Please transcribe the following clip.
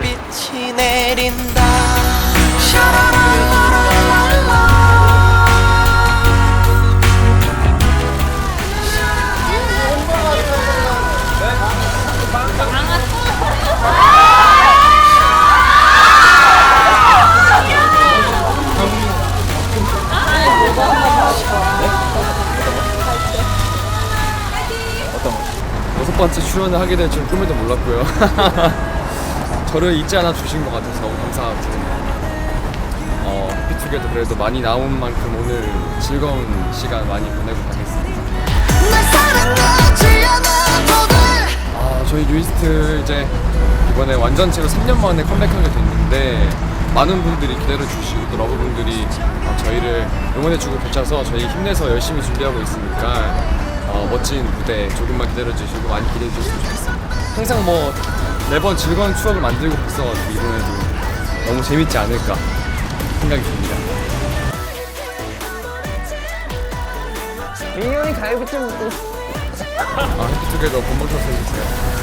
빛이 내린다 샤라랄라랄랄라 여섯 번째 출연을 하게 될줄 꿈에도 몰랐고요. 저를 잊지 않아 주신 것 같아서 너무 감사하고 어, 해피투게더 그래도 많이 나온 만큼 오늘 즐거운 시간 많이 보내고 가겠습니다. 아, 저희 뉴이스트 이제 이번에 완전체로 3년 만에 컴백하게 됐는데 많은 분들이 기다려 주시고 또 러브분들이 어, 저희를 응원해주고 계셔서 저희 힘내서 열심히 준비하고 있으니까 어, 멋진 무대 조금만 기다려 주시고 많이 기대해 주셨으면 좋겠습니다. 항상 뭐 매번 즐거운 추억을 만들고 있어가지고 이번에도 너무 재밌지 않을까 생각이 듭니다. 민영이 갈비 좀 아, 해피 투게더 본방 쳐서 해주세요.